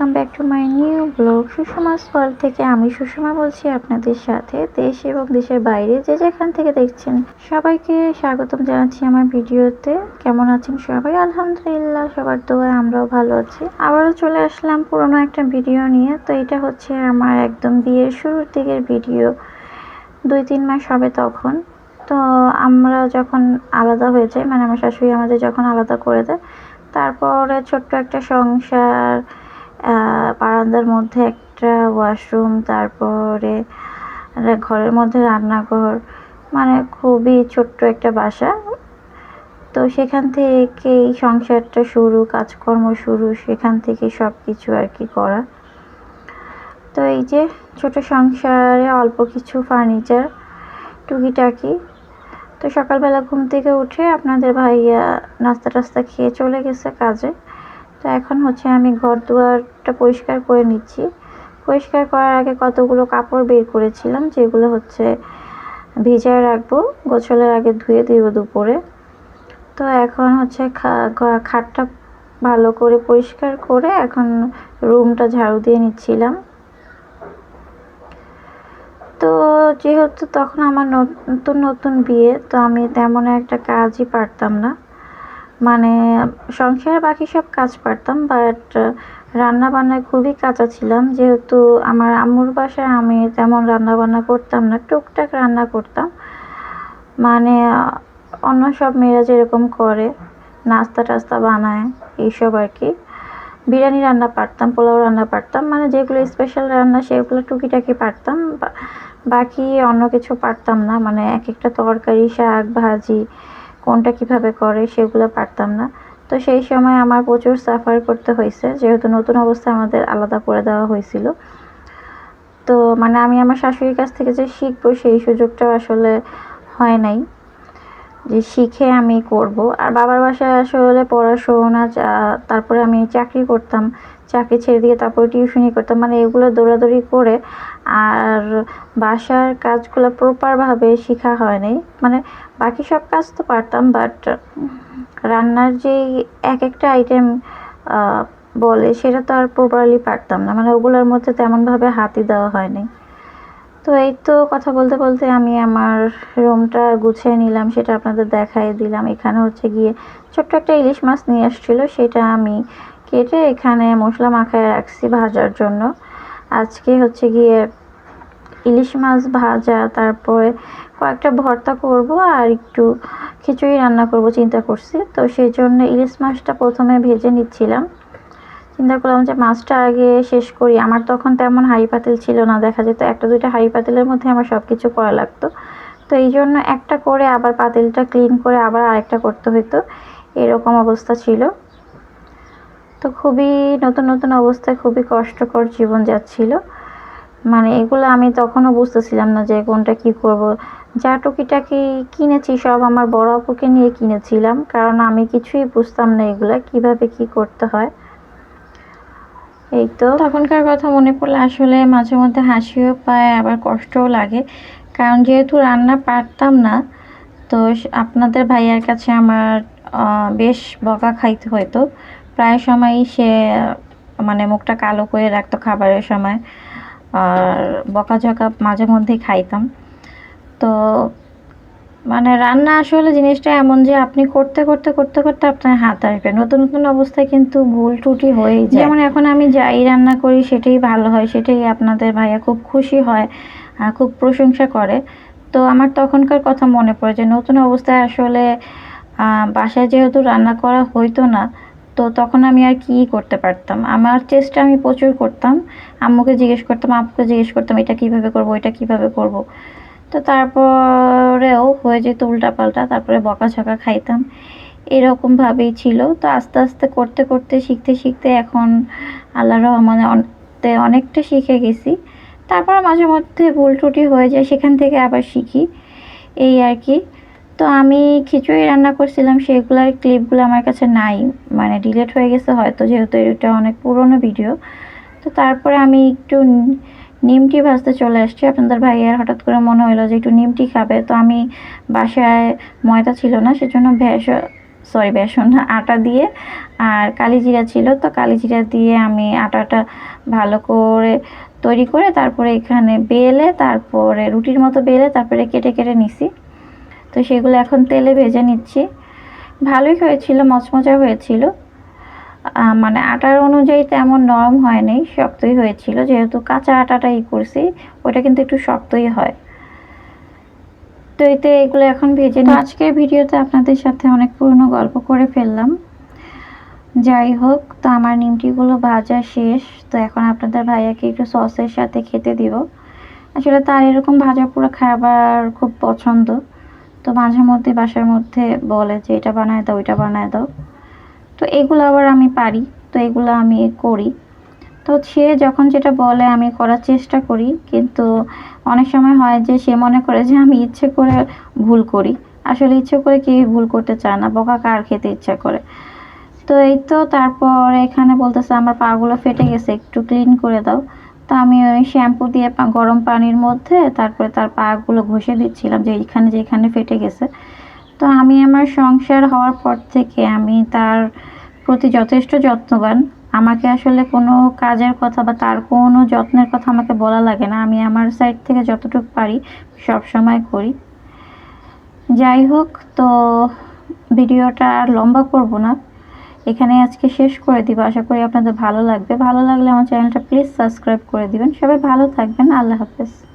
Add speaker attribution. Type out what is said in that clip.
Speaker 1: Welcome back to my new blog Sushma world থেকে আমি সুষমা বলছি আপনাদের সাথে। দেশ এবং দেশের বাইরে যে যেখান থেকে দেখছেন সবাইকে স্বাগতম জানাচ্ছি আমার ভিডিওতে। কেমন আছেন সবাই? আলহামদুলিল্লাহ, সবার দোয়ায় আমরাও ভালো আছি। আবারও চলে আসলাম পুরোনো একটা ভিডিও নিয়ে। তো এটা হচ্ছে আমার একদম বিয়ের শুরুর দিকের ভিডিও। দুই, তিন মাস হবে তখন। তো আমরা যখন আলাদা হয়ে যাই মানে আমার শাশুড়ি আমাদের যখন আলাদা করে দেয়, তারপরে ছোট্ট একটা সংসার বারান্দার মধ্যে একটা ওয়াশরুম তারপরে ঘরের মধ্যে রান্নাঘর মানে খুবই ছোট্ট একটা বাসা। তো সেখান থেকেই সংসারটা শুরু, কাজকর্ম শুরু, সেখান থেকে সব কিছু আর কি করা। তো এই যে ছোট সংসারে অল্প কিছু ফার্নিচার টুকিটাকি। তো সকালবেলা ঘুম থেকে উঠে আপনাদের ভাইয়া নাস্তা টাস্তা খেয়ে চলে গেছে কাজে। তো এখন হচ্ছে আমি ঘর দুয়ারটা পরিষ্কার করে নিচ্ছি। পরিষ্কার করার আগে কতগুলো কাপড় বের করেছিলাম, যেগুলো হচ্ছে ভিজায় রাখব গোছলের আগে ধুয়ে দিব দুপুরে। তো এখন হচ্ছে খাটটা ভালো করে পরিষ্কার করে এখন রুমটা ঝাড়ু দিয়ে নিচ্ছিলাম। তো যেহেতু তখন আমার নতুন নতুন বিয়ে, তো আমি তেমন একটা কাজই পারতাম না। মানে সংসারের বাকি সব কাজ পারতাম বাট রান্না বান্নায় খুবই কাঁচা ছিলাম। যেহেতু আমার আম্মুর বাসায় আমি তেমন রান্না বান্না করতাম না, টুকটাক রান্না করতাম। মানে অন্য সব মেয়েরা যেরকম করে নাস্তা টাস্তা বানায়, এইসব আর কি। বিরিয়ানি রান্না পারতাম, পোলাও রান্না পারতাম মানে যেগুলো স্পেশাল রান্না সেগুলো টুকিটাকি পারতাম বাকি অন্য কিছু পারতাম না মানে এক একটা তরকারি, শাক, ভাজি কোনটা কীভাবে করে সেগুলো পারতাম না। তো সেই সময় আমার প্রচুর সাফার করতে হয়েছে, যেহেতু নতুন অবস্থায় আমাদের আলাদা করে দেওয়া হয়েছিল। তো মানে আমি আমার শাশুড়ির কাছ থেকে যে শিখব সেই সুযোগটা আসলে হয় নাই। যে শিখে আমি করব। আর বাবার বাসায় আসলে পড়াশোনা তারপরে আমি চাকরি করতাম। চাকরি ছেড়ে দিয়ে তারপরে টিউশনি করতাম। মানে এগুলো দৌড়াদৌড়ি করে আর বাসার কাজগুলো প্রপারভাবে শেখা হয়নি। মানে বাকি সব কাজ তো পারতাম বাট রান্নার যেই এক একটা আইটেম বলে, সেটা তো আর প্রপারলি পারতাম না। মানে ওগুলোর মধ্যে তেমনভাবে হাতই দেওয়া হয়নি। তো এই তো কথা বলতে বলতে আমি আমার রুমটা গুছিয়ে নিলাম, সেটা আপনাদের দেখাই দিলাম। এখানে হচ্ছে গিয়ে ছোট্ট একটা ইলিশ মাছ নিয়ে আসছিল, সেটা আমি কেটে এখানে মশলা মাখায় রাখছি ভাজার জন্য। আজকে হচ্ছে গিয়ে ইলিশ মাছ ভাজা, তারপরে কয়েকটা ভর্তা করব আর একটু খিচুড়ি রান্না করব, চিন্তা করছি। তো সেই জন্য ইলিশ মাছটা প্রথমে ভেজে নিচ্ছিলাম। চিন্তা করলাম যে মাছটা আগে শেষ করি। আমার তখন তেমন হাঁড়ি পাতিল ছিল না, দেখা যেত একটা দুইটা হাঁড়ি পাতিলের মধ্যে আমার সব কিছু করা লাগতো। তো এই জন্য একটা করে আবার পাতিলটা ক্লিন করে আবার আরেকটা করতে হতো এরকম অবস্থা ছিল। তো খুবই নতুন নতুন অবস্থায় খুবই কষ্টকর জীবন যাচ্ছিল। মানে এগুলো আমি তখনও বুঝতেছিলাম না যে কোনটা কি করব। যা টুকিটাকি কিনেছি, সব আমার বড় আপুকে নিয়ে কিনেছিলাম। কারণ আমি কিছুই বুঝতাম না এগুলো, কীভাবে কি করতে হয়। এই তো। তখনকার কথা মনে পড়লে আসলে মাঝে মধ্যে হাসিও পায়, আবার কষ্টও লাগে। কারণ যেহেতু রান্না পারতাম না, তো আপনাদের ভাইয়ার কাছে আমার বেশ বকা খাইতে হতো প্রায় সময়ই সে মানে মুখটা কালো করে রাখতো খাবারের সময়। আর বকাঝকা মাঝে মধ্যেই খাইতাম। তো মানে রান্না আসলে জিনিসটা এমন যে আপনি করতে করতে করতে করতে আপনার হাত আসবে। নতুন নতুন অবস্থায় কিন্তু ভুল ত্রুটি হয়েই যায়। যেমন এখন আমি যাই রান্না করি, সেটাই ভালো হয়, সেটাই আপনাদের ভাইয়া খুব খুশি হয় খুব প্রশংসা করে। তো আমার তখনকার কথা মনে পড়ে যে নতুন অবস্থায় আসলে বাসায় যেহেতু রান্না করা হইতো না, তো তখন আমি আর কি করতে পারতাম? আমার চেষ্টা আমি প্রচুর করতাম। আম্মুকে জিজ্ঞেস করতাম আপুকে জিজ্ঞেস করতাম, এটা কীভাবে করব এটা কীভাবে করব? তো তারপরেও হয়ে যেত উল্টাপাল্টা, তারপরে বকাঝকা খাইতাম। এরকমভাবেই ছিল। তো আস্তে আস্তে করতে করতে, শিখতে শিখতে এখন আল্লাহ রহমানে অনেকটা শিখে গেছি। তারপর মাঝে মধ্যে ভুল ত্রুটি হয়ে যায়, সেখান থেকে আবার শিখি। এই আর কি। তো আমি খিচুড়ি রান্না করছিলাম, সেগুলোর ক্লিপগুলো আমার কাছে নাই। মানে ডিলেট হয়ে গেছে, হয়তো যেহেতু এটা অনেক পুরনো ভিডিও তো তারপরে আমি একটু নিমটি ভাজতে চলে আসছি। আপনাদের ভাইয়ের হঠাৎ করে মনে হলো যে একটু নিমটি খাবে। তো আমি বাসায় ময়দা ছিল না, সেজন্য ভেষ সরি বেসন, আটা দিয়ে আর কালিজিরা ছিল। তো কালিজিরা দিয়ে আমি আটাটা ভালো করে তৈরি করে তারপরে এখানে বেলে, তারপরে রুটির মতো বেলে, তারপরে কেটে কেটে নিছি। তো সেগুলো এখন তেলে ভেজে নিচ্ছি। ভালোই হয়েছিল, মচমচা হয়েছিল। মানে আটার অনুযায়ী তেমন নরম হয়নি, শক্তই হয়েছিল। যেহেতু কাঁচা আটাটাই করছি, ওটা কিন্তু একটু শক্তই হয়। তো এতে এগুলো এখন ভেজে নিই আজকের ভিডিওতে আপনাদের সাথে অনেক পুরনো গল্প করে ফেললাম। যাই হোক, তো আমার নিমটিগুলো ভাজা শেষ। তো এখন আপনাদের ভাইয়াকে একটু সসের সাথে খেতে দিব। আসলে তার এরকম ভাজা পুরো খাবার খুব পছন্দ। তো মাঝে মধ্যে বাসার মধ্যে বলে যে, এটা বানায় দাও, ওইটা বানায় দাও। তো এগুলো আবার আমি পারি, তো এগুলো আমি করি। তো সে যখন যেটা বলে, আমি করার চেষ্টা করি, কিন্তু অনেক সময় হয় যে সে মনে করে যে আমি ইচ্ছে করে ভুল করি। আসলে ইচ্ছে করে কেউ ভুল করতে চায় না, বকা কার খেতে ইচ্ছা করে। তো এই তো তারপর এখানে বলতেছে, আমার পাগুলো ফেটে গেছে, একটু ক্লিন করে দাও। তো আমি ওই শ্যাম্পু দিয়ে গরম পানির মধ্যে তারপরে তার পাগুলো ঘষে দিচ্ছিলাম, যে এইখানে যেখানে ফেটে গেছে। তো আমি আমার সংসার হওয়ার পর থেকে আমি তার প্রতি যথেষ্ট যত্নবান। আমাকে আসলে কোনো কাজের কথা বা তার কোনো যত্নের কথা আমাকে বলা লাগে না। আমি আমার সাইড থেকে যতটুকু পারি সব সময় করি। যাই হোক, তো ভিডিওটা আর লম্বা করব না। এখানে আজকে শেষ করে দিব। আশা করি আপনাদের ভালো লাগবে। ভালো লাগলে আমার চ্যানেলটা প্লিজ সাবস্ক্রাইব করে দিবেন। সবাই ভালো থাকবেন। আল্লাহ হাফেজ।